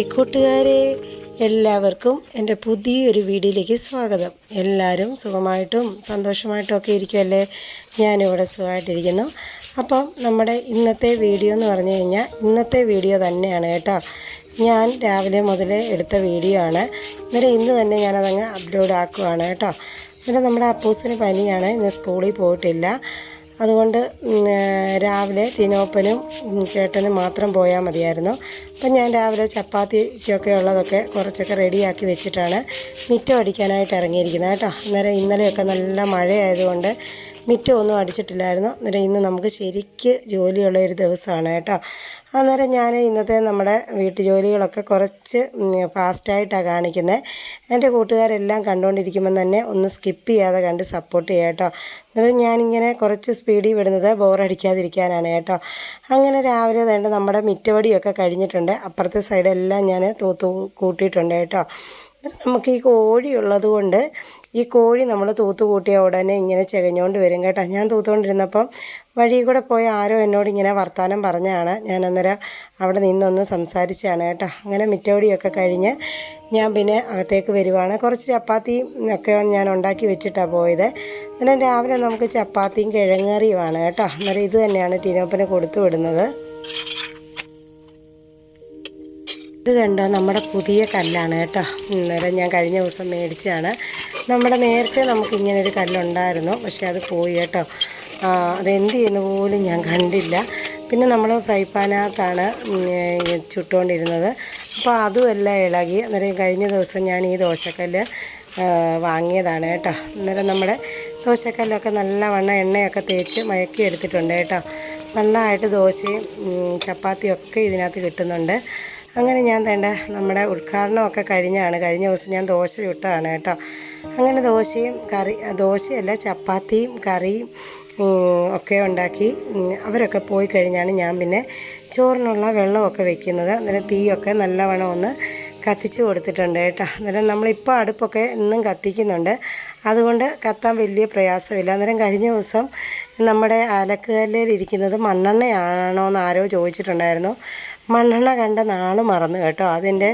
Hi കൂട്ടുകാരെ എല്ലാവർക്കും എന്റെ പുതിയൊരു വീഡിയോയിലേക്ക് സ്വാഗതം. എല്ലാവരും സുഖമായിട്ടും സന്തോഷമായിട്ടും ഒക്കെ ഇരിക്കുമല്ലേ ഞാനിവിടെ സുഖമായിട്ടിരിക്കുന്നു. അപ്പം നമ്മുടെ ഇന്നത്തെ വീഡിയോ എന്ന് പറഞ്ഞു കഴിഞ്ഞാൽ ഇന്നത്തെ വീഡിയോ തന്നെയാണ് കേട്ടോ. ഞാൻ രാവിലെ മുതൽ എടുത്ത വീഡിയോ ആണ്. അന്നേരം ഇന്ന് തന്നെ ഞാനതങ്ങ് അപ്ലോഡ് ആക്കുവാണ് കേട്ടോ. ഇന്നലെ നമ്മുടെ അപ്പൂസിന് പനിയാണ്. ഇന്ന് സ്കൂളിൽ പോയിട്ടില്ല. അതുകൊണ്ട് രാവിലെ തിനോപ്പനും ചേട്ടനും മാത്രം പോയാൽ മതിയായിരുന്നു. അപ്പം ഞാൻ രാവിലെ ചപ്പാത്തിക്കൊക്കെ ഉള്ളതൊക്കെ കുറച്ചൊക്കെ റെഡിയാക്കി വെച്ചിട്ടാണ് മിറ്റം അടിക്കാനായിട്ട് ഇറങ്ങിയിരിക്കുന്നത് കേട്ടോ. അന്നേരം ഇന്നലെയൊക്കെ നല്ല മഴയായതുകൊണ്ട് മിറ്റം ഒന്നും അടിച്ചിട്ടില്ലായിരുന്നു. അന്നേരം ഇന്ന് നമുക്ക് ശരിക്ക് ജോലിയുള്ള ഒരു ദിവസമാണ് കേട്ടോ. അന്നേരം ഞാൻ ഇന്നത്തെ നമ്മുടെ വീട്ടു ജോലികളൊക്കെ കുറച്ച് ഫാസ്റ്റായിട്ടാണ് കാണിക്കുന്നത് എന്റെ കൂട്ടുകാരെല്ലാം കണ്ടുകൊണ്ടിരിക്കുമ്പം തന്നെ ഒന്ന് സ്കിപ്പ് ചെയ്യാതെ കണ്ട് സപ്പോർട്ട് ചെയ്യുക കേട്ടോ. അന്നേരം ഞാനിങ്ങനെ കുറച്ച് സ്പീഡിൽ വിടുന്നത് ബോറടിക്കാതിരിക്കാനാണ് കേട്ടോ. അങ്ങനെ രാവിലെ വേണ്ട നമ്മുടെ മിറ്റവടിയൊക്കെ കഴിഞ്ഞിട്ടുണ്ട്. അപ്പുറത്തെ സൈഡെല്ലാം ഞാൻ തൂത്തു കൂട്ടിയിട്ടുണ്ട് കേട്ടോ. നമുക്ക് ഈ കോഴി ഉള്ളത് കൊണ്ട് ഈ കോഴി നമ്മൾ തൂത്ത് കൂട്ടിയ ഉടനെ ഇങ്ങനെ ചെകഞ്ഞുകൊണ്ട് വരും കേട്ടോ. ഞാൻ തൂത്തുകൊണ്ടിരുന്നപ്പം വഴി കൂടെ പോയ ആരോ എന്നോട് ഇങ്ങനെ വർത്തമാനം പറഞ്ഞാണ് ഞാൻ അന്നേരം അവിടെ നിന്നൊന്ന് സംസാരിച്ചാണ് കേട്ടോ. അങ്ങനെ മിറ്റോടിയൊക്കെ കഴിഞ്ഞ് ഞാൻ പിന്നെ അകത്തേക്ക് വരുവാണ്. കുറച്ച് ചപ്പാത്തിയും ഒക്കെ ഞാൻ ഉണ്ടാക്കി വെച്ചിട്ടാണ് പോയത്. അന്നേരം രാവിലെ നമുക്ക് ചപ്പാത്തിയും കിഴങ്ങറിയുമാണ് കേട്ടോ. അന്നേരം ഇത് തന്നെയാണ് ടീനോപ്പന് കൊടുത്തു വിടുന്നത്. ഇത് കണ്ടോ? നമ്മുടെ പുതിയ കല്ലാണ് കേട്ടോ. അന്നേരം ഞാൻ കഴിഞ്ഞ ദിവസം മേടിച്ചതാണ്. നമ്മുടെ നേരത്തെ നമുക്ക് ഇങ്ങനെ ഒരു കല്ലുണ്ടായിരുന്നു. പക്ഷേ അത് പോയി കേട്ടോ. അതെന്ത് ചെയ്യുന്ന പോലും ഞാൻ കണ്ടില്ല. പിന്നെ നമ്മൾ ഫ്രൈ പാനകത്താണ് ചുട്ടുകൊണ്ടിരുന്നത്. അപ്പോൾ അതും എല്ലാം ഇളകി. അന്നേരം കഴിഞ്ഞ ദിവസം ഞാൻ ഈ ദോശക്കല്ല് വാങ്ങിയതാണ് കേട്ടോ. അന്നേരം നമ്മുടെ ദോശക്കല്ലൊക്കെ നല്ലവണ്ണം എണ്ണയൊക്കെ തേച്ച് മയക്കി എടുത്തിട്ടുണ്ട് കേട്ടോ. നന്നായിട്ട് ദോശയും ചപ്പാത്തിയൊക്കെ ഇതിനകത്ത് കിട്ടുന്നുണ്ട്. അങ്ങനെ ഞാൻ തേണ്ട നമ്മുടെ ഉദ്ഘാടനമൊക്കെ കഴിഞ്ഞാണ്. കഴിഞ്ഞ ദിവസം ഞാൻ ദോശ ചുട്ടതാണ് കേട്ടോ. അങ്ങനെ ദോശയും കറി ദോശയല്ല ചപ്പാത്തിയും കറിയും ഒക്കെ ഉണ്ടാക്കി അവരൊക്കെ പോയി കഴിഞ്ഞാണ് ഞാൻ പിന്നെ ചോറിനുള്ള വെള്ളമൊക്കെ വെക്കുന്നത്. അന്നേരം തീയൊക്കെ നല്ലവണ്ണം ഒന്ന് കത്തിച്ച് കൊടുത്തിട്ടുണ്ട് കേട്ടോ. അന്നേരം നമ്മളിപ്പോൾ അടുപ്പൊക്കെ ഇന്നും കത്തിക്കുന്നുണ്ട്. അതുകൊണ്ട് കത്താൻ വലിയ പ്രയാസമില്ല. അന്നേരം കഴിഞ്ഞ ദിവസം നമ്മുടെ അലക്കുകല്ലിൽ ഇരിക്കുന്നത് മണ്ണെണ്ണയാണോ എന്ന് ആരോ ചോദിച്ചിട്ടുണ്ടായിരുന്നു. മണ്ണെണ്ണ കണ്ട നാൾ മറന്നു കേട്ടോ. അതിന്റെ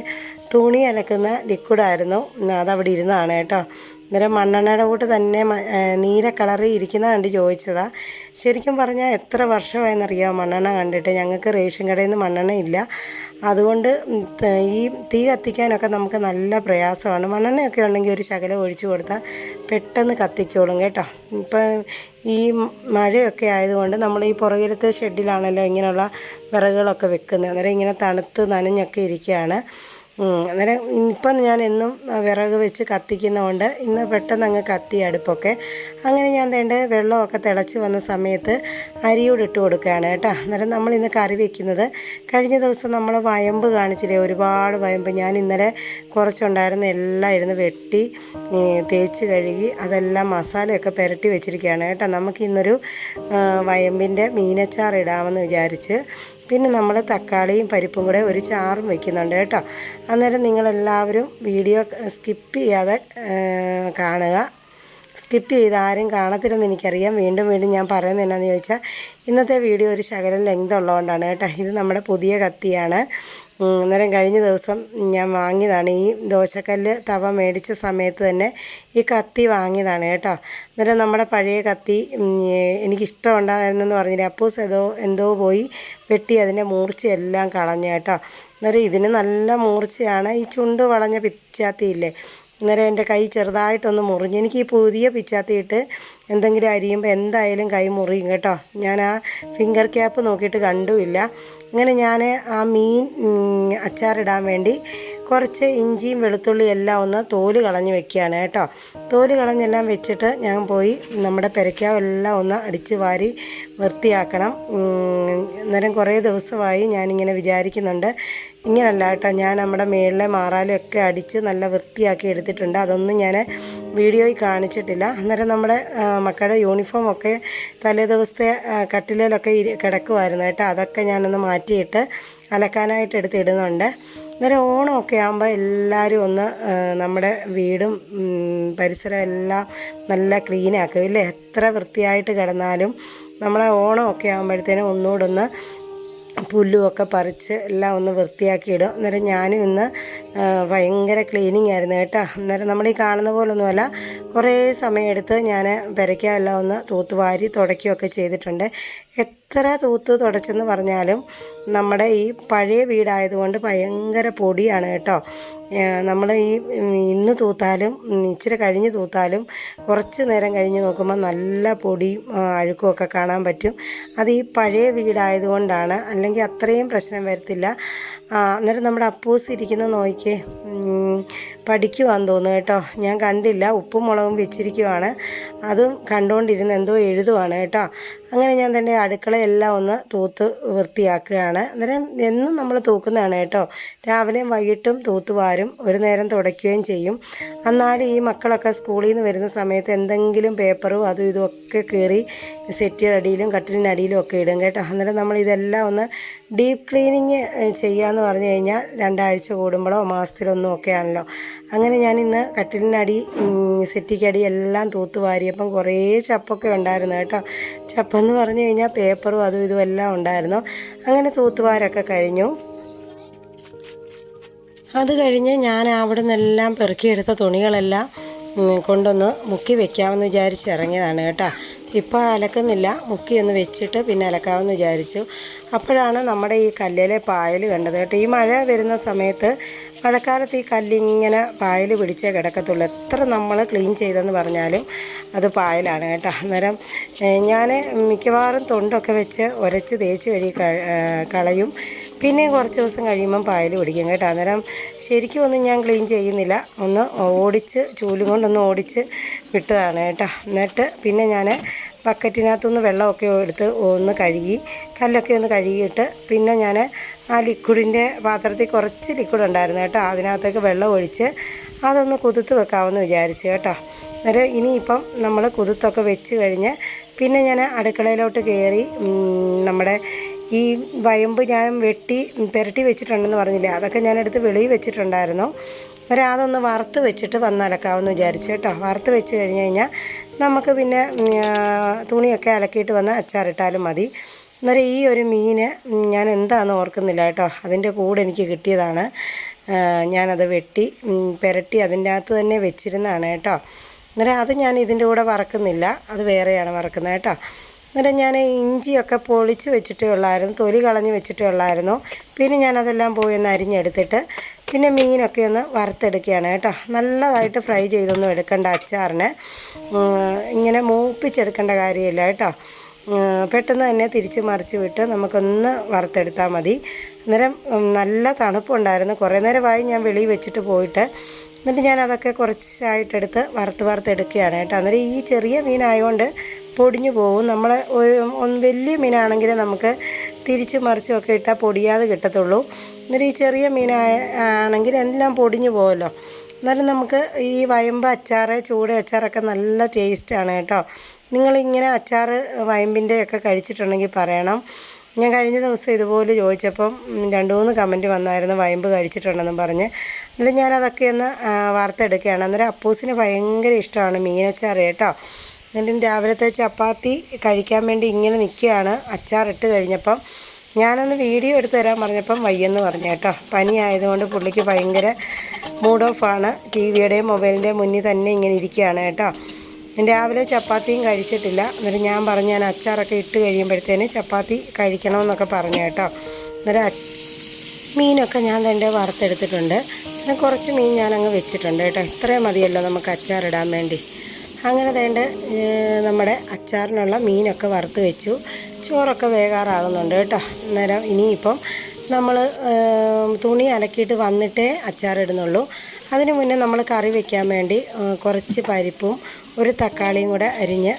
തുണി അലക്കുന്ന ലിക്വിഡായിരുന്നു അതവിടെ ഇരുന്നതാണ് കേട്ടോ. അന്നേരം മണ്ണെണ്ണയുടെ കൂട്ട് തന്നെ നീല കളറിൽ ഇരിക്കുന്ന കണ്ട് ചോദിച്ചതാ. ശരിക്കും പറഞ്ഞാൽ എത്ര വർഷമായെന്നറിയാം മണ്ണെണ്ണ കണ്ടിട്ട്? ഞങ്ങൾക്ക് റേഷൻ കടയിൽ നിന്ന് മണ്ണെണ്ണ ഇല്ല. അതുകൊണ്ട് ഈ തീ കത്തിക്കാനൊക്കെ നമുക്ക് നല്ല പ്രയാസമാണ്. മണ്ണെണ്ണയൊക്കെ ഉണ്ടെങ്കിൽ ഒരു ശകലം ഒഴിച്ചു കൊടുത്താൽ പെട്ടെന്ന് കത്തിക്കോളും കേട്ടോ. ഇപ്പം ഈ മഴയൊക്കെ ആയതുകൊണ്ട് നമ്മൾ ഈ പുറകിലത്തെ ഷെഡിലാണല്ലോ ഇങ്ങനെയുള്ള വിറകുകളൊക്കെ വെക്കുന്നത്. അന്നേരം ഇങ്ങനെ തണുത്ത് നനഞ്ഞൊക്കെ ഇരിക്കുകയാണ്. അന്നേരം ഇപ്പം ഞാൻ എന്നും വിറക് വെച്ച് കത്തിക്കുന്നതുകൊണ്ട് ഇന്ന് പെട്ടെന്ന് അങ്ങ് കത്തി അടുപ്പൊക്കെ. അങ്ങനെ ഞാൻ വേണ്ട വെള്ളമൊക്കെ തിളച്ച് വന്ന സമയത്ത് അരിയോട് ഇട്ട് കൊടുക്കുകയാണ് കേട്ടോ. അന്നേരം നമ്മൾ ഇന്ന് കറി വെക്കുന്നത് കഴിഞ്ഞ ദിവസം നമ്മൾ വയമ്പ് കാണിച്ചില്ലേ ഒരുപാട് വയമ്പ്. ഞാൻ ഇന്നലെ കുറച്ചുണ്ടായിരുന്ന എല്ലാം ഇരുന്ന് വെട്ടി തേച്ച് കഴുകി അതെല്ലാം മസാലയൊക്കെ പുരട്ടി വെച്ചിരിക്കുകയാണ് കേട്ടോ. നമുക്കിന്നൊരു വയമ്പിന്റെ മീനച്ചാർ ഇടാമെന്ന് വിചാരിച്ച് പിന്നെ നമ്മൾ തക്കാളിയും പരിപ്പും കൂടെ ഒരു ചാറും വയ്ക്കുന്നുണ്ട് കേട്ടോ. അന്നേരം നിങ്ങളെല്ലാവരും വീഡിയോ സ്കിപ്പ് ചെയ്യാതെ കാണുക. സ്കിപ്പ് ചെയ്ത് ആരും കാണത്തില്ലെന്ന് എനിക്കറിയാം. വീണ്ടും വീണ്ടും ഞാൻ പറയുന്നത് എന്നാന്ന് ചോദിച്ചാൽ ഇന്നത്തെ വീഡിയോ ഒരു ശകലം ലെങ്ത് ഉള്ളതുകൊണ്ടാണ് കേട്ടോ. ഇത് നമ്മുടെ പുതിയ കത്തിയാണ്. അന്നേരം കഴിഞ്ഞ ദിവസം ഞാൻ വാങ്ങിയതാണ്. ഈ ദോശക്കല്ല് തവ മേടിച്ച സമയത്ത് തന്നെ ഈ കത്തി വാങ്ങിയതാണ് കേട്ടോ. അന്നേരം നമ്മുടെ പഴയ കത്തി എനിക്കിഷ്ടം ഉണ്ടായിരുന്നെന്ന് പറഞ്ഞില്ലേ. അപ്പൂസ് ഏതോ എന്തോ പോയി വെട്ടി അതിന്റെ മൂർച്ചയെല്ലാം കളഞ്ഞു കേട്ടോ. അന്നേരം ഇതിന് നല്ല മൂർച്ചയാണ്. ഈ ചുണ്ട് വളഞ്ഞ പിച്ചാത്തിയില്ലേ. അന്നേരം എന്റെ കൈ ചെറുതായിട്ടൊന്ന് മുറിഞ്ഞു. എനിക്ക് ഈ പുതിയ പിച്ചാത്തിയിട്ട് എന്തെങ്കിലും അരിയുമ്പോൾ എന്തായാലും കൈ മുറിയും കേട്ടോ. ഞാൻ ആ ഫിംഗർ ക്യാപ്പ് നോക്കിയിട്ട് കണ്ടുമില്ല. അങ്ങനെ ഞാൻ ആ മീൻ അച്ചാറിടാൻ വേണ്ടി കുറച്ച് ഇഞ്ചിയും വെളുത്തുള്ളിയും എല്ലാം ഒന്ന് തോൽ കളഞ്ഞ് വെക്കുകയാണ് കേട്ടോ. തോൽ കളഞ്ഞെല്ലാം വെച്ചിട്ട് ഞാൻ പോയി നമ്മുടെ പെരക്കാവെല്ലാം ഒന്ന് അടിച്ച് വാരി വൃത്തിയാക്കണം. അന്നേരം കുറേ ദിവസമായി ഞാനിങ്ങനെ വിചാരിക്കുന്നുണ്ട്. ഇങ്ങനല്ല ഞാൻ നമ്മുടെ മേളിലെ മാറാലൊക്കെ അടിച്ച് നല്ല വൃത്തിയാക്കി എടുത്തിട്ടുണ്ട്. അതൊന്നും ഞാൻ വീഡിയോയിൽ കാണിച്ചിട്ടില്ല. അന്നേരം നമ്മുടെ മക്കളുടെ യൂണിഫോം ഒക്കെ തലേ ദിവസത്തെ ആ, കട്ടിലിലൊക്കെ ഇരി കിടക്കുമായിരുന്നു കേട്ടോ. അതൊക്കെ ഞാനൊന്ന് മാറ്റിയിട്ട് അലക്കാനായിട്ട് എടുത്ത് ഇടുന്നുണ്ട് അന്നേരം ഓണമൊക്കെ ആകുമ്പോൾ എല്ലാവരും ഒന്ന് നമ്മുടെ വീടും പരിസരം എല്ലാം നല്ല ക്ലീനാക്കും. ഇല്ലേ? എത്ര വൃത്തിയായിട്ട് കിടന്നാലും നമ്മളെ ഓണമൊക്കെ ആകുമ്പോഴത്തേനും ഒന്നുകൂടെ ഒന്ന് പുല്ലുമൊക്കെ പറിച്ച് എല്ലാം ഒന്ന് വൃത്തിയാക്കിയിടും അന്നേരം ഞാനും ഇന്ന് ഭയങ്കര ക്ലീനിങ് ആയിരുന്നു കേട്ടോ. അന്നേരം നമ്മൾ ഈ കാണുന്ന പോലൊന്നുമല്ല. കുറേ സമയമെടുത്ത് ഞാൻ പെരയ്ക്കെല്ലാം ഒന്ന് തൂത്തുവാരി തുടയ്ക്കുകയൊക്കെ ചെയ്തിട്ടുണ്ട്. എത്ര തൂത്ത് തുടച്ചെന്ന് പറഞ്ഞാലും നമ്മുടെ ഈ പഴയ വീടായതുകൊണ്ട് ഭയങ്കര പൊടിയാണ് കേട്ടോ. നമ്മൾ ഈ ഇന്ന് തൂത്താലും ഇച്ചിരി കഴിഞ്ഞ് തൂത്താലും കുറച്ച് നേരം കഴിഞ്ഞ് നോക്കുമ്പോൾ നല്ല പൊടിയും അഴുക്കും ഒക്കെ കാണാൻ പറ്റും. അത് ഈ പഴയ വീടായതുകൊണ്ടാണ് അല്ലെങ്കിൽ അത്രയും പ്രശ്നം വരത്തില്ല. അന്നേരം നമ്മുടെ അപ്പൂസ് ഇരിക്കുന്ന നോക്കിയേ ഉം, പഠിക്കുവാൻ തോന്നുന്നു കേട്ടോ. ഞാൻ കണ്ടില്ല ഉപ്പും മുളകും വെച്ചിരിക്കുവാണ്. അതും കണ്ടുകൊണ്ടിരുന്ന് എന്തോ എഴുതുവാണ് കേട്ടോ. അങ്ങനെ ഞാൻ തന്നെ അടുക്കളയെല്ലാം ഒന്ന് തൂത്ത് വൃത്തിയാക്കുകയാണ്. അന്നേരം എന്നും നമ്മൾ തൂക്കുന്നതാണ് കേട്ടോ. രാവിലെയും വൈകിട്ടും തൂത്ത് വാരും ഒരു നേരം തുടയ്ക്കുകയും ചെയ്യും. എന്നാലും ഈ മക്കളൊക്കെ സ്കൂളിൽ നിന്ന് വരുന്ന സമയത്ത് എന്തെങ്കിലും പേപ്പറും അതും ഇതും ഒക്കെ കയറി സെറ്റിയുടെ അടിയിലും കട്ടിലിന്റെ അടിയിലും ഒക്കെ ഇടും കേട്ടോ. അന്നേരം നമ്മൾ ഇതെല്ലാം ഒന്ന് ഡീപ്പ് ക്ലീനിങ് ചെയ്യാമെന്ന് പറഞ്ഞു കഴിഞ്ഞാൽ രണ്ടാഴ്ച കൂടുമ്പോഴോ മാസത്തിലൊന്നും ഒക്കെ ആണല്ലോ. അങ്ങനെ ഞാൻ ഇന്ന് കട്ടിലിനടി സെറ്റിക്കടി എല്ലാം തൂത്ത് വാരിയപ്പം കുറേ ചപ്പൊക്കെ ഉണ്ടായിരുന്നു കേട്ടോ. ചപ്പെന്ന് പറഞ്ഞു കഴിഞ്ഞാൽ പേപ്പറും അതും ഇതും എല്ലാം ഉണ്ടായിരുന്നു. അങ്ങനെ തൂത്തുവാരൊക്കെ കഴിഞ്ഞു. അത് കഴിഞ്ഞ് ഞാൻ അവിടെ നിന്നെല്ലാം പെറുക്കിയെടുത്ത തുണികളെല്ലാം കൊണ്ടൊന്ന് മുക്കി വെക്കാമെന്ന് വിചാരിച്ച് ഇറങ്ങിയതാണ് കേട്ടോ. ഇപ്പോൾ അലക്കുന്നില്ല. മുക്കി ഒന്ന് വെച്ചിട്ട് പിന്നെ അലക്കാമെന്ന് വിചാരിച്ചു. അപ്പോഴാണ് നമ്മുടെ ഈ കല്ലിലെ പായൽ കണ്ടത് കേട്ടോ. ഈ മഴ വരുന്ന സമയത്ത് മഴക്കാലത്ത് ഈ കല്ലിങ്ങനെ പായൽ പിടിച്ചേ കിടക്കത്തുള്ളൂ. എത്ര നമ്മൾ ക്ലീൻ ചെയ്തെന്ന് പറഞ്ഞാലും അത് പായലാണ് കേട്ടോ. അന്നേരം ഞാൻ മിക്കവാറും തൊണ്ടൊക്കെ വെച്ച് ഉരച്ച് തേച്ച് കഴുകി കളയും. പിന്നെ കുറച്ച് ദിവസം കഴിയുമ്പം പായൽ പിടിക്കും കേട്ടോ. അന്നേരം ശരിക്കും ഒന്നും ഞാൻ ക്ലീൻ ചെയ്യുന്നില്ല. ഒന്ന് ഓടിച്ച് ചൂലും കൊണ്ടൊന്ന് ഓടിച്ച് വിട്ടതാണ് കേട്ടോ. എന്നിട്ട് പിന്നെ ഞാൻ ബക്കറ്റിനകത്തുനിന്ന് വെള്ളമൊക്കെ എടുത്ത് ഒന്ന് കഴുകി കല്ലൊക്കെ ഒന്ന് കഴുകിയിട്ട് പിന്നെ ഞാൻ ആ ലിക്വിഡിന്റെ പാത്രത്തിൽ കുറച്ച് ലിക്വിഡ് ഉണ്ടായിരുന്നു കേട്ടോ. അതിനകത്തേക്ക് വെള്ളം ഒഴിച്ച് അതൊന്ന് കുതിർത്ത് വെക്കാമെന്ന് വിചാരിച്ചു കേട്ടോ. അന്നേരം ഇനിയിപ്പം നമ്മൾ കുതിർത്തൊക്കെ വെച്ച് കഴിഞ്ഞ് പിന്നെ ഞാൻ അടുക്കളയിലോട്ട് കയറി നമ്മുടെ ഈ വയമ്പ് ഞാൻ വെട്ടി പുരട്ടി വെച്ചിട്ടുണ്ടെന്ന് പറഞ്ഞില്ലേ അതൊക്കെ ഞാൻ എടുത്ത് വെളിയിൽ വെച്ചിട്ടുണ്ടായിരുന്നു. അന്നേരം അതൊന്ന് വറുത്ത് വെച്ചിട്ട് വന്ന് അലക്കാമെന്ന് വിചാരിച്ചു കേട്ടോ. വറുത്ത് വെച്ച് കഴിഞ്ഞ് കഴിഞ്ഞാൽ നമുക്ക് പിന്നെ തുണിയൊക്കെ അലക്കിയിട്ട് വന്ന് അച്ചാറിട്ടാലും മതി. അന്നേരം ഈ ഒരു മീൻ ഞാൻ എന്താണെന്ന് ഓർക്കുന്നില്ല കേട്ടോ. അതിന്റെ കൂടെ എനിക്ക് കിട്ടിയതാണ്. ഞാനത് വെട്ടി പുരട്ടി അതിന്റെ അകത്ത് തന്നെ വെച്ചിരുന്നതാണ് കേട്ടോ. അന്നേരം അത് ഞാൻ ഇതിന്റെ കൂടെ വറക്കുന്നില്ല. അത് വേറെയാണ് വറക്കുന്നത് കേട്ടോ. അന്നേരം ഞാൻ ഇഞ്ചിയൊക്കെ പൊളിച്ച് വെച്ചിട്ടേ ഉള്ളായിരുന്നു തൊലി കളഞ്ഞ് വെച്ചിട്ടേ ഉള്ളായിരുന്നു. പിന്നെ ഞാനതെല്ലാം പോയി ഒന്ന് അരിഞ്ഞെടുത്തിട്ട് പിന്നെ മീനൊക്കെ ഒന്ന് വറുത്തെടുക്കുകയാണ് കേട്ടോ. നല്ലതായിട്ട് ഫ്രൈ ചെയ്തൊന്നും എടുക്കേണ്ട അച്ചാറിന്. ഇങ്ങനെ മൂപ്പിച്ചെടുക്കേണ്ട കാര്യമില്ല കേട്ടോ. പെട്ടെന്ന് തന്നെ തിരിച്ച് മറിച്ച് വിട്ട് നമുക്കൊന്ന് വറുത്തെടുത്താൽ മതി. അന്നേരം നല്ല തണുപ്പുണ്ടായിരുന്നു. കുറേ നേരമായി ഞാൻ വെളിയിൽ വെച്ചിട്ട് പോയിട്ട് എന്നിട്ട് ഞാൻ അതൊക്കെ കുറച്ചായിട്ടെടുത്ത് വറുത്ത് വറുത്തെടുക്കുകയാണ് കേട്ടോ. അന്നേരം ഈ ചെറിയ മീനായതുകൊണ്ട് പൊടിഞ്ഞു പോകും. നമ്മൾ ഒരു വലിയ മീനാണെങ്കിൽ നമുക്ക് തിരിച്ച് മറിച്ചുമൊക്കെ ഇട്ടാൽ പൊടിയാതെ കിട്ടത്തുള്ളൂ. എന്നിട്ട് ഈ ചെറിയ മീനായ ആണെങ്കിൽ എല്ലാം പൊടിഞ്ഞു പോകുമല്ലോ എന്നാലും നമുക്ക് ഈ വയമ്പ് അച്ചാറ് ചൂട് അച്ചാറൊക്കെ നല്ല ടേസ്റ്റാണ് കേട്ടോ. നിങ്ങളിങ്ങനെ അച്ചാറ് വയമ്പിന്റെ ഒക്കെ കഴിച്ചിട്ടുണ്ടെങ്കിൽ പറയണം. ഞാൻ കഴിഞ്ഞ ദിവസം ഇതുപോലെ ചോദിച്ചപ്പം രണ്ട് മൂന്ന് കമന്റ് വന്നായിരുന്നു വയമ്പ് കഴിച്ചിട്ടുണ്ടെന്നും പറഞ്ഞ്. എന്നിട്ട് ഞാനതൊക്കെ ഒന്ന് വാർത്ത എടുക്കുകയാണ് അന്നേരം അപ്പൂസിന് ഭയങ്കര ഇഷ്ടമാണ് മീനച്ചാറ് കേട്ടോ. എന്നിട്ട് രാവിലത്തെ ചപ്പാത്തി കഴിക്കാൻ വേണ്ടി ഇങ്ങനെ നിൽക്കുകയാണ്. അച്ചാറിട്ട് കഴിഞ്ഞപ്പം ഞാനൊന്ന് വീഡിയോ എടുത്ത് തരാൻ പറഞ്ഞപ്പം വയ്യെന്ന് പറഞ്ഞു കേട്ടോ. പനി ആയതുകൊണ്ട് പുള്ളിക്ക് ഭയങ്കര മൂഡ് ഓഫാണ് ടി വിയുടെയും മൊബൈലിന്റെയും മുന്നിൽ തന്നെ ഇങ്ങനെ ഇരിക്കുകയാണ് കേട്ടോ. രാവിലെ ചപ്പാത്തിയും കഴിച്ചിട്ടില്ല. എന്നിട്ട് ഞാൻ പറഞ്ഞു ഞാൻ അച്ചാറൊക്കെ ഇട്ട് കഴിയുമ്പോഴത്തേന് ചപ്പാത്തി കഴിക്കണമെന്നൊക്കെ പറഞ്ഞു കേട്ടോ. എന്നിട്ട് മീനൊക്കെ ഞാൻ തന്നെ വറുത്തെടുത്തിട്ടുണ്ട്. പിന്നെ കുറച്ച് മീൻ ഞാനങ്ങ് വെച്ചിട്ടുണ്ട് കേട്ടോ. ഇത്രയും മതിയല്ലോ നമുക്ക് അച്ചാറിടാൻ വേണ്ടി. അങ്ങനെ വേണ്ട നമ്മുടെ അച്ചാറിനുള്ള മീനൊക്കെ വറുത്ത് വെച്ചു. ചോറൊക്കെ വേകാറാകുന്നുണ്ട് കേട്ടോ. അന്നേരം ഇനിയിപ്പം നമ്മൾ തുണി അലക്കിയിട്ട് വന്നിട്ടേ അച്ചാറിടുന്നുള്ളൂ. അതിന് മുന്നേ നമ്മൾ കറി വെക്കാൻ വേണ്ടി കുറച്ച് പരിപ്പും ഒരു തക്കാളിയും കൂടെ അരിഞ്ഞ്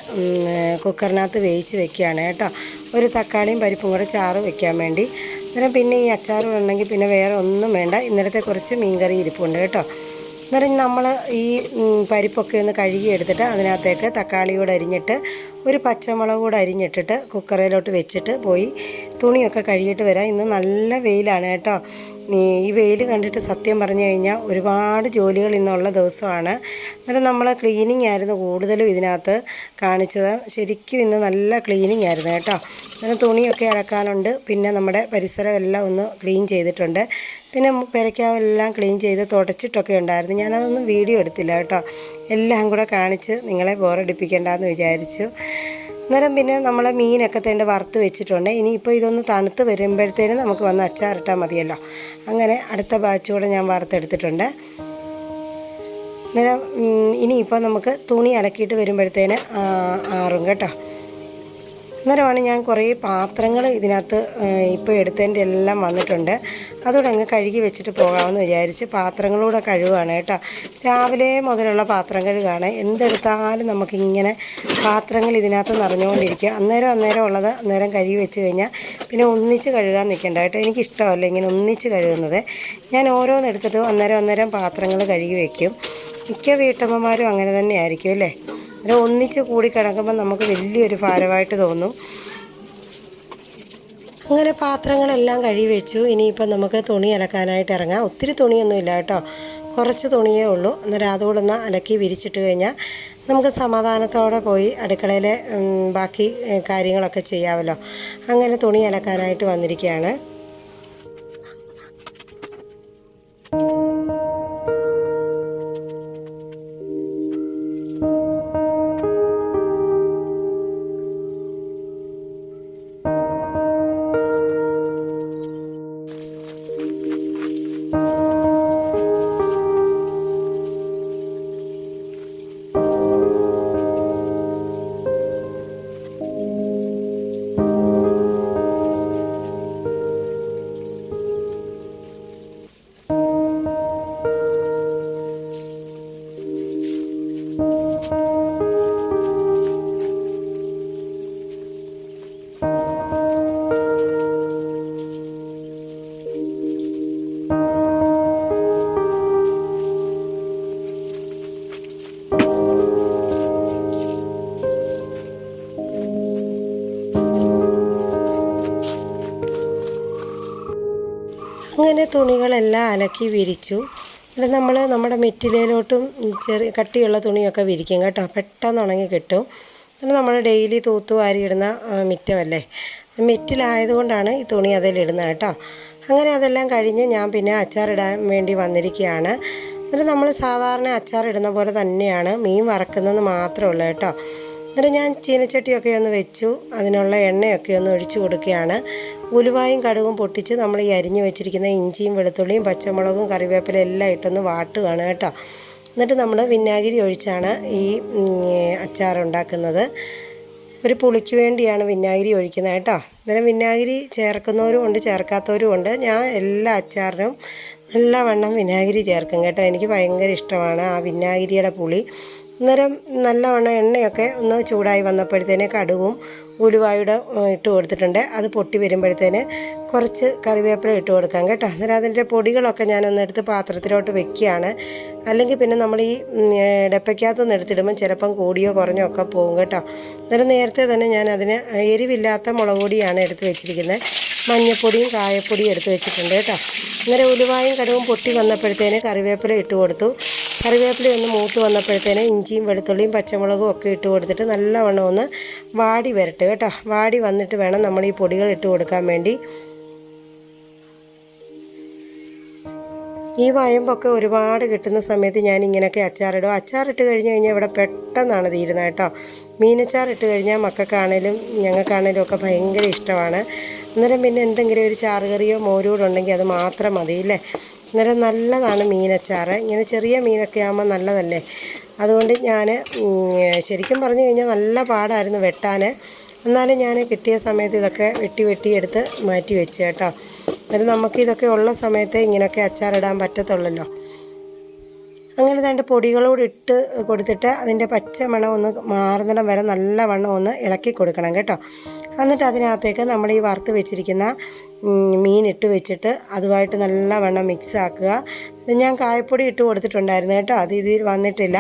കുക്കറിനകത്ത് വേവിച്ച് വെക്കുകയാണ് കേട്ടോ. ഒരു തക്കാളിയും പരിപ്പും കൂടെ ചാറ് വെക്കാൻ വേണ്ടി. അന്നേരം പിന്നെ ഈ അച്ചാർ ഉണ്ടെങ്കിൽ പിന്നെ വേറെ ഒന്നും വേണ്ട. ഇന്നലത്തെ കുറച്ച് മീൻകറി ഇരിപ്പുണ്ട് കേട്ടോ. അന്നേരം നമ്മൾ ഈ പരിപ്പൊക്കെ ഒന്ന് കഴുകി എടുത്തിട്ട് അതിനകത്തേക്ക് തക്കാളി കൂടെ അരിഞ്ഞിട്ട് ഒരു പച്ചമുളക് കൂടെ അരിഞ്ഞിട്ടിട്ട് കുക്കറിലോട്ട് വെച്ചിട്ട് പോയി തുണിയൊക്കെ കഴുകിയിട്ട് വരാം. ഇന്ന് നല്ല വെയിലാണ് കേട്ടോ. ഈ വെയിൽ കണ്ടിട്ട് സത്യം പറഞ്ഞു കഴിഞ്ഞാൽ ഒരുപാട് ജോലികൾ ഇന്നുള്ള ദിവസമാണ്. അന്നേരം നമ്മൾ ക്ലീനിങ് ആയിരുന്നു കൂടുതലും ഇതിനകത്ത് കാണിച്ചത്. ശരിക്കും ഇന്ന് നല്ല ക്ലീനിങ് ആയിരുന്നു കേട്ടോ. അങ്ങനെ തുണിയൊക്കെ അലക്കാനുണ്ട്. പിന്നെ നമ്മുടെ പരിസരം എല്ലാം ഒന്ന് ക്ലീൻ ചെയ്തിട്ടുണ്ട്. പിന്നെ പെരയ്ക്കാവെല്ലാം ക്ലീൻ ചെയ്ത് തുടച്ചിട്ടൊക്കെ ഉണ്ടായിരുന്നു. ഞാനതൊന്നും വീഡിയോ എടുത്തില്ല കേട്ടോ. എല്ലാം കൂടെ കാണിച്ച് നിങ്ങളെ ബോറടിപ്പിക്കേണ്ടെന്ന് വിചാരിച്ചു. അന്നേരം പിന്നെ നമ്മൾ മീനൊക്കെ തേണ്ട വറുത്ത് വെച്ചിട്ടുണ്ട്. ഇനിയിപ്പോൾ ഇതൊന്ന് തണുത്ത് വരുമ്പോഴത്തേനും നമുക്ക് വന്ന് അച്ചാറിട്ടാൽ മതിയല്ലോ. അങ്ങനെ അടുത്ത ബാച്ച് കൂടെ ഞാൻ വറുത്തെടുത്തിട്ടുണ്ട്. അന്നേരം ഇനിയിപ്പോൾ നമുക്ക് തുണി അലക്കിയിട്ട് വരുമ്പോഴത്തേന് ആറും കേട്ടോ. അന്നേരമാണ് ഞാൻ കുറേ പാത്രങ്ങൾ ഇതിനകത്ത് ഇപ്പോൾ എടുത്തതിന്റെ എല്ലാം വന്നിട്ടുണ്ട്. അതുകൂടെ അങ്ങ് കഴുകി വെച്ചിട്ട് പോകാമെന്ന് വിചാരിച്ച് പാത്രങ്ങളൂടെ കഴുകുകയാണ് കേട്ടോ. രാവിലെ മുതലുള്ള പാത്രം കഴുകാണ്. എന്തെടുത്താലും നമുക്കിങ്ങനെ പാത്രങ്ങൾ ഇതിനകത്ത് നിറഞ്ഞുകൊണ്ടിരിക്കുക അന്നേരം അന്നേരം ഉള്ളത് അന്നേരം കഴുകി വെച്ച് കഴിഞ്ഞാൽ പിന്നെ ഒന്നിച്ച് കഴുകാൻ നിൽക്കേണ്ട കേട്ടോ. എനിക്കിഷ്ടമല്ല ഇങ്ങനെ ഒന്നിച്ച് കഴുകുന്നത്. ഞാൻ ഓരോന്നെടുത്തിട്ട് അന്നേരം അന്നേരം പാത്രങ്ങൾ കഴുകി വയ്ക്കും മിക്ക വീട്ടമ്മമാരും അങ്ങനെ തന്നെയായിരിക്കും അല്ലേ? അന്നേരം ഒന്നിച്ച് കൂടി കിടക്കുമ്പോൾ നമുക്ക് വലിയൊരു ഭാരമായിട്ട് തോന്നും. അങ്ങനെ പാത്രങ്ങളെല്ലാം കഴുകി വെച്ചു. ഇനിയിപ്പം നമുക്ക് തുണി അലക്കാനായിട്ട് ഇറങ്ങാം. ഒത്തിരി തുണിയൊന്നും ഇല്ല കേട്ടോ. കുറച്ച് തുണിയേ ഉള്ളൂ. അന്നേരം അതുകൂടെ ഒന്ന് അലക്കി വിരിച്ചിട്ട് കഴിഞ്ഞാൽ നമുക്ക് സമാധാനത്തോടെ പോയി അടുക്കളയിലെ ബാക്കി കാര്യങ്ങളൊക്കെ ചെയ്യാമല്ലോ അങ്ങനെ തുണി അലക്കാനായിട്ട് വന്നിരിക്കുകയാണ്. തുണികളെല്ലാം അലക്കി വിരിച്ചു. എന്നിട്ട് നമ്മൾ നമ്മുടെ മെറ്റിലയിലോട്ടും ചെറിയ കട്ടിയുള്ള തുണിയൊക്കെ വിരിക്കും കേട്ടോ. പെട്ടെന്ന് ഉണങ്ങി കിട്ടും. എന്നിട്ട് നമ്മൾ ഡെയിലി തൂത്തു വാരിയിടുന്ന ആ, മിറ്റമല്ലേ? മെറ്റിലായതുകൊണ്ടാണ് ഈ തുണി അതിലിടുന്നത് കേട്ടോ. അങ്ങനെ അതെല്ലാം കഴിഞ്ഞ് ഞാൻ പിന്നെ അച്ചാറിടാൻ വേണ്ടി വന്നിരിക്കുകയാണ്. എന്നിട്ട് നമ്മൾ സാധാരണ അച്ചാറിടുന്ന പോലെ തന്നെയാണ് മീൻ വറക്കുന്നതെന്ന് മാത്രമേ ഉള്ളൂ കേട്ടോ. എന്നിട്ട് ഞാൻ ചീനച്ചട്ടിയൊക്കെ ഒന്ന് വെച്ചു. അതിനുള്ള എണ്ണയൊക്കെ ഒന്ന് ഒഴിച്ചു കൊടുക്കുകയാണ്. ഉലുവായും കടുകും പൊട്ടിച്ച് നമ്മൾ ഈ അരിഞ്ഞു വെച്ചിരിക്കുന്ന ഇഞ്ചിയും വെളുത്തുള്ളിയും പച്ചമുളകും കറിവേപ്പില എല്ലാം ഇട്ടൊന്ന് വാട്ടുകയാണ് കേട്ടോ. എന്നിട്ട് നമ്മൾ വിനാഗിരി ഒഴിച്ചാണ് ഈ അച്ചാറുണ്ടാക്കുന്നത് ഒരു പുളിക്ക് വേണ്ടിയാണ് വിനാഗിരി ഒഴിക്കുന്നത് കേട്ടോ. അന്നേരം വിനാഗിരി ചേർക്കുന്നവരും ഉണ്ട് ചേർക്കാത്തവരും ഉണ്ട്. ഞാൻ എല്ലാ അച്ചാറിനും നല്ലവണ്ണം വിനാഗിരി ചേർക്കും കേട്ടോ. എനിക്ക് ഭയങ്കര ഇഷ്ടമാണ് ആ വിനാഗിരിയുടെ പുളി. അന്നേരം നല്ലവണ്ണം എണ്ണയൊക്കെ ഒന്ന് ചൂടായി വന്നപ്പോഴത്തേന് കടുവും ഉലുവായുടെ ഇട്ട് കൊടുത്തിട്ടുണ്ട്. അത് പൊട്ടി വരുമ്പോഴത്തേന് കുറച്ച് കറിവേപ്പില ഇട്ട് കൊടുക്കാം കേട്ടോ. അന്നേരം അതിന്റെ പൊടികളൊക്കെ ഞാനൊന്ന് എടുത്ത് പാത്രത്തിലോട്ട് വെക്കുകയാണ്. അല്ലെങ്കിൽ പിന്നെ നമ്മൾ ഈ ഡപ്പയ്ക്കകത്തൊന്ന് എടുത്തിടുമ്പോൾ ചിലപ്പം കൂടിയോ കുറഞ്ഞോ ഒക്കെ പോകും കേട്ടോ. അന്നേരം നേരത്തെ തന്നെ ഞാൻ അതിന് എരിവില്ലാത്ത മുളക് പൊടിയാണ് എടുത്ത് വെച്ചിരിക്കുന്നത്. മഞ്ഞൾപ്പൊടിയും കായപ്പൊടിയും എടുത്ത് വെച്ചിട്ടുണ്ട് കേട്ടോ. അന്നേരം ഉലുവായും കടുവും പൊട്ടി വന്നപ്പോഴത്തേന് കറിവേപ്പില ഇട്ട് കൊടുത്തു. കറിവേപ്പില ഒന്ന് മൂത്ത് വന്നപ്പോഴത്തേന് ഇഞ്ചിയും വെളുത്തുള്ളിയും പച്ചമുളകും ഒക്കെ ഇട്ട് കൊടുത്തിട്ട് നല്ലവണ്ണം ഒന്ന് വാടി വരട്ടെ കേട്ടോ. വാടി വന്നിട്ട് വേണം നമ്മൾ ഈ പൊടികൾ ഇട്ട് കൊടുക്കാൻ വേണ്ടി. ഈ വയമ്പൊക്കെ ഒരുപാട് കിട്ടുന്ന സമയത്ത് ഞാൻ ഇങ്ങനെയൊക്കെ അച്ചാറിടും. അച്ചാറിട്ട് കഴിഞ്ഞ് കഴിഞ്ഞാൽ ഇവിടെ പെട്ടെന്നാണ് തീരുന്നത് കേട്ടോ. മീനച്ചാർ ഇട്ട് കഴിഞ്ഞാൽ മക്കൾക്കാണേലും ഞങ്ങൾക്കാണേലും ഒക്കെ ഭയങ്കര ഇഷ്ടമാണ്. അന്നേരം പിന്നെ എന്തെങ്കിലും ഒരു ചാറുകറിയോ മോരൂടുണ്ടെങ്കിൽ അത് മാത്രം മതി അല്ലേ അന്നേരം നല്ലതാണ് മീനച്ചാറ്. ഇങ്ങനെ ചെറിയ മീനൊക്കെ ആകുമ്പോൾ നല്ലതല്ലേ? അതുകൊണ്ട് ഞാൻ ശരിക്കും പറഞ്ഞു കഴിഞ്ഞാൽ നല്ല പാടായിരുന്നു വെട്ടാൻ എന്നാലും ഞാൻ കിട്ടിയ സമയത്ത് ഇതൊക്കെ വെട്ടി വെട്ടി എടുത്ത് മാറ്റി വെച്ച് കേട്ടോ. എന്നിട്ട് നമുക്കിതൊക്കെ ഉള്ള സമയത്ത് ഇങ്ങനെയൊക്കെ അച്ചാറിടാൻ പറ്റത്തുള്ളല്ലോ. അങ്ങനെ രണ്ട് പൊടികളോട് ഇട്ട് കൊടുത്തിട്ട് അതിന്റെ പച്ച മണം ഒന്ന് മാറുന്നിടം വരെ നല്ലവണ്ണം ഒന്ന് ഇളക്കി കൊടുക്കണം കേട്ടോ. എന്നിട്ട് അതിനകത്തേക്ക് നമ്മൾ ഈ വറുത്ത് വെച്ചിരിക്കുന്ന മീൻ ഇട്ട് വെച്ചിട്ട് അതുമായിട്ട് നല്ല വണ്ണം മിക്സ് ആക്കുക ഞാൻ കായപ്പൊടി ഇട്ട് കൊടുത്തിട്ടുണ്ടായിരുന്നു കേട്ടോ. അത് ഇതിൽ വന്നിട്ടില്ല.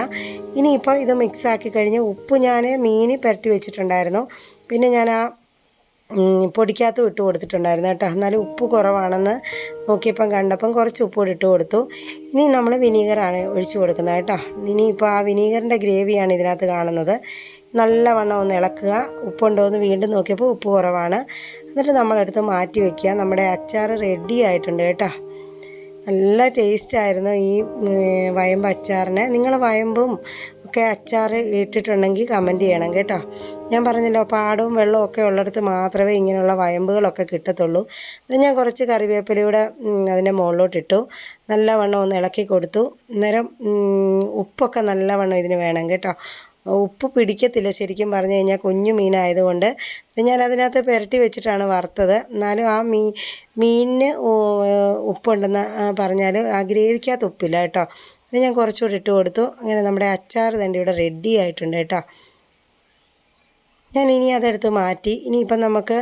ഇനിയിപ്പോൾ ഇത് മിക്സ് ആക്കി കഴിഞ്ഞ് ഉപ്പ് ഞാൻ മീൻ പുരട്ടി വെച്ചിട്ടുണ്ടായിരുന്നു. പിന്നെ ഞാൻ ആ പൊടിക്കകത്തും ഇട്ട് കൊടുത്തിട്ടുണ്ടായിരുന്നു കേട്ടോ. എന്നാലും ഉപ്പ് കുറവാണെന്ന് നോക്കിയപ്പം കണ്ടപ്പം കുറച്ച് ഉപ്പ് കൂടി ഇട്ട് കൊടുത്തു. ഇനി നമ്മൾ വിനീഗറാണ് ഒഴിച്ച് കൊടുക്കുന്നത് കേട്ടോ. ഇനിയിപ്പോൾ ആ വിനീഗറിന്റെ ഗ്രേവിയാണ് ഇതിനകത്ത് കാണുന്നത്. നല്ലവണ്ണം ഒന്ന് ഇളക്കുക. ഉപ്പുണ്ടോ എന്ന് വീണ്ടും നോക്കിയപ്പോൾ ഉപ്പ് കുറവാണ്. എന്നിട്ട് നമ്മളെടുത്ത് മാറ്റി വയ്ക്കുക നമ്മുടെ അച്ചാർ റെഡി ആയിട്ടുണ്ട് കേട്ടോ. നല്ല ടേസ്റ്റായിരുന്നു ഈ വയമ്പ് അച്ചാറിന്. നിങ്ങൾ വയമ്പും ഒക്കെ അച്ചാർ ഇട്ടിട്ടുണ്ടെങ്കിൽ കമന്റ് ചെയ്യണം കേട്ടോ. ഞാൻ പറഞ്ഞല്ലോ പാടവും വെള്ളവും ഒക്കെ ഉള്ളിടത്ത് മാത്രമേ ഇങ്ങനെയുള്ള വയമ്പുകളൊക്കെ കിട്ടത്തുള്ളൂ. അത് ഞാൻ കുറച്ച് കറിവേപ്പിലയുടെ അതിന്റെ മുകളിലോട്ട് ഇട്ടു നല്ലവണ്ണം ഒന്ന് ഇളക്കി കൊടുത്തു. അന്നേരം ഉപ്പൊക്കെ നല്ലവണ്ണം ഇതിന് വേണം കേട്ടോ. ഉപ്പ് പിടിക്കത്തില്ല ശരിക്കും പറഞ്ഞു കഴിഞ്ഞാൽ കുഞ്ഞു മീനായതുകൊണ്ട്. ഞാൻ അതിനകത്ത് പുരട്ടി വെച്ചിട്ടാണ് വറുത്തത്. എന്നാലും ആ മീ മീനിന് ഉപ്പുണ്ടെന്ന് പറഞ്ഞാൽ ആ ഗ്രേവിക്കകത്ത് ഉപ്പില്ല കേട്ടോ. ഇത് ഞാൻ കുറച്ചുകൂടി ഇട്ട് കൊടുത്തു. അങ്ങനെ നമ്മുടെ അച്ചാർ തന്നെ ഇവിടെ റെഡി ആയിട്ടുണ്ട് കേട്ടോ. ഞാൻ ഇനി അതെടുത്ത് മാറ്റി. ഇനിയിപ്പം നമുക്ക്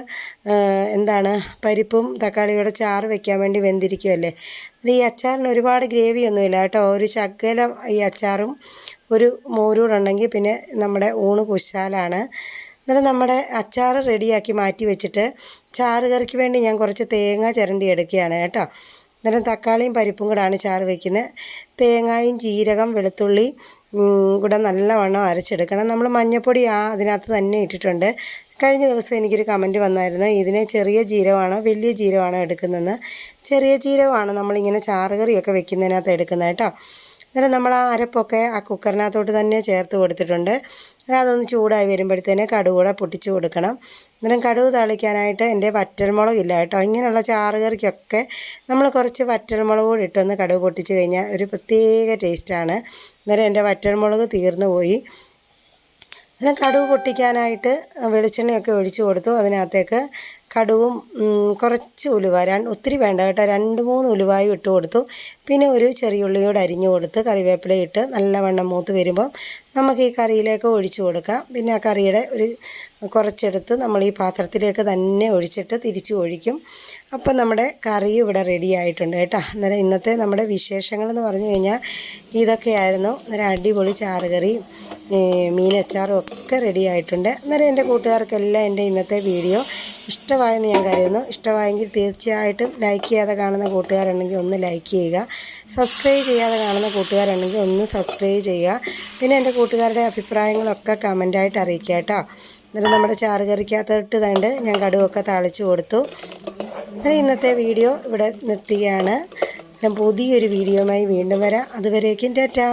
എന്താണ് പരിപ്പും തക്കാളിയുടെ ചാറ് വെക്കാൻ വേണ്ടി വെന്തിരിക്കുമല്ലേ ഈ അച്ചാറിന് ഒരുപാട് ഗ്രേവി ഒന്നുമില്ല കേട്ടോ. ഒരു ശകലം ഈ അച്ചാറും ഒരു മോരൂടുണ്ടെങ്കിൽ പിന്നെ നമ്മുടെ ഊണ് കുശാലാണ്. എന്നിട്ട് നമ്മുടെ അച്ചാർ റെഡിയാക്കി മാറ്റി വെച്ചിട്ട് ചാറ് കറിക്ക് വേണ്ടി ഞാൻ കുറച്ച് തേങ്ങ ചിരണ്ടി എടുക്കുകയാണ് കേട്ടോ. അന്നേരം തക്കാളിയും പരിപ്പും കൂടാണ് ചാറ് വയ്ക്കുന്നത് തേങ്ങായും ജീരകം വെളുത്തുള്ളി കൂടെ നല്ലവണ്ണം അരച്ചെടുക്കണം. നമ്മൾ മഞ്ഞൾപ്പൊടി ആ അതിനകത്ത് തന്നെ ഇട്ടിട്ടുണ്ട്. കഴിഞ്ഞ ദിവസം എനിക്കൊരു കമന്റ് വന്നായിരുന്നു. ഇതിനെ ചെറിയ ജീരകമാണോ വലിയ ജീരകമാണോ എടുക്കുന്നതെന്ന്. ചെറിയ ജീരകമാണ് നമ്മളിങ്ങനെ ചാറുകറിയൊക്കെ വെക്കുന്നതിനകത്ത് എടുക്കുന്നത് കേട്ടോ അന്നേരം നമ്മൾ ആ അരപ്പൊക്കെ ആ കുക്കറിനകത്തോട്ട് തന്നെ ചേർത്ത് കൊടുത്തിട്ടുണ്ട്. അതൊന്ന് ചൂടായി വരുമ്പോഴത്തേന് കടുക് കൂടെ പൊട്ടിച്ച് കൊടുക്കണം. അന്നേരം കടുക് തളിക്കാനായിട്ട് എന്റെ വറ്റൽമുളക് ഇല്ല കേട്ടോ. ഇങ്ങനെയുള്ള ചാറുകറിക്കൊക്കെ നമ്മൾ കുറച്ച് വറ്റൽമുളക് കൂടി ഇട്ടൊന്ന് കടുക് പൊട്ടിച്ച് കഴിഞ്ഞാൽ ഒരു പ്രത്യേക ടേസ്റ്റാണ്. അന്നേരം എന്റെ വറ്റൽമുളക് തീർന്നു പോയി. അന്നേരം കടുക് പൊട്ടിക്കാനായിട്ട് വെളിച്ചെണ്ണയൊക്കെ ഒഴിച്ചു കൊടുത്തു. അതിനകത്തേക്ക് കടുവും കുറച്ച് ഉലുവ. ഒത്തിരി വേണ്ട കേട്ടോ. രണ്ട് മൂന്ന് ഉലുവായും ഇട്ട് കൊടുത്തു. പിന്നെ ഒരു ചെറിയ ഉള്ളിയോട് അരിഞ്ഞു കൊടുത്ത് കറിവേപ്പില ഇട്ട് നല്ലവണ്ണം മൂത്ത് വരുമ്പം നമുക്ക് ഈ കറിയിലേക്ക് ഒഴിച്ചു കൊടുക്കാം. പിന്നെ ആ കറിയുടെ ഒരു കുറച്ചെടുത്ത് നമ്മൾ ഈ പാത്രത്തിലേക്ക് തന്നെ ഒഴിച്ചിട്ട് തിരിച്ചു ഒഴിക്കും. അപ്പം നമ്മുടെ കറി ഇവിടെ റെഡി ആയിട്ടുണ്ട് കേട്ടോ. അന്നേരം ഇന്നത്തെ നമ്മുടെ വിശേഷങ്ങളെന്ന് പറഞ്ഞു കഴിഞ്ഞാൽ ഇതൊക്കെയായിരുന്നു അന്നേരം അടിപൊളി ചാറുകറി മീനച്ചാറും ഒക്കെ റെഡി ആയിട്ടുണ്ട്. അന്നേരം എന്റെ കൂട്ടുകാർക്കെല്ലാം എന്റെ ഇന്നത്തെ വീഡിയോ ഇഷ്ടമായെന്ന് ഞാൻ കരുതുന്നു. ഇഷ്ടമായെങ്കിൽ തീർച്ചയായിട്ടും ലൈക്ക് ചെയ്യാതെ കാണുന്ന കൂട്ടുകാരുണ്ടെങ്കിൽ ഒന്ന് ലൈക്ക് ചെയ്യുക. സബ്സ്ക്രൈബ് ചെയ്യാതെ കാണുന്ന കൂട്ടുകാരുണ്ടെങ്കിൽ ഒന്ന് സബ്സ്ക്രൈബ് ചെയ്യുക. പിന്നെ എന്റെ കൂട്ടുകാരുടെ അഭിപ്രായങ്ങളൊക്കെ കമന്റായിട്ട് അറിയിക്കുക കേട്ടോ. എന്നിട്ട് നമ്മുടെ ചാറുകറിക്കകത്തോട്ട് തണ്ട് ഞാൻ കടുവൊക്കെ താളിച്ചു കൊടുത്തു. അങ്ങനെ ഇന്നത്തെ വീഡിയോ ഇവിടെ നിർത്തുകയാണ്. പുതിയൊരു വീഡിയോയുമായി വീണ്ടും വരാം. അതുവരേക്കും ടാറ്റാ.